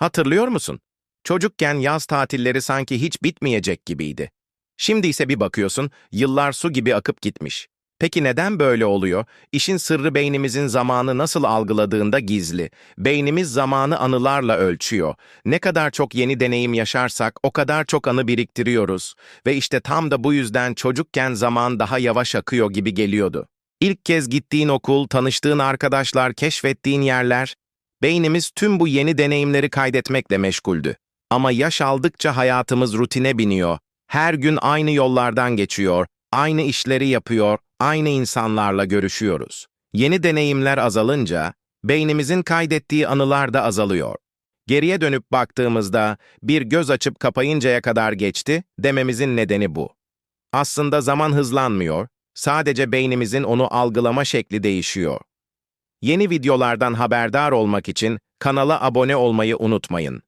Hatırlıyor musun? Çocukken yaz tatilleri sanki hiç bitmeyecek gibiydi. Şimdi ise bir bakıyorsun, yıllar su gibi akıp gitmiş. Peki neden böyle oluyor? İşin sırrı beynimizin zamanı nasıl algıladığında gizli. Beynimiz zamanı anılarla ölçüyor. Ne kadar çok yeni deneyim yaşarsak o kadar çok anı biriktiriyoruz. Ve işte tam da bu yüzden çocukken zaman daha yavaş akıyor gibi geliyordu. İlk kez gittiğin okul, tanıştığın arkadaşlar, keşfettiğin yerler, beynimiz tüm bu yeni deneyimleri kaydetmekle meşguldü. Ama yaş aldıkça hayatımız rutine biniyor. Her gün aynı yollardan geçiyor, aynı işleri yapıyor, aynı insanlarla görüşüyoruz. Yeni deneyimler azalınca, beynimizin kaydettiği anılar da azalıyor. Geriye dönüp baktığımızda, bir göz açıp kapayıncaya kadar geçti, dememizin nedeni bu. Aslında zaman hızlanmıyor, sadece beynimizin onu algılama şekli değişiyor. Yeni videolardan haberdar olmak için kanala abone olmayı unutmayın.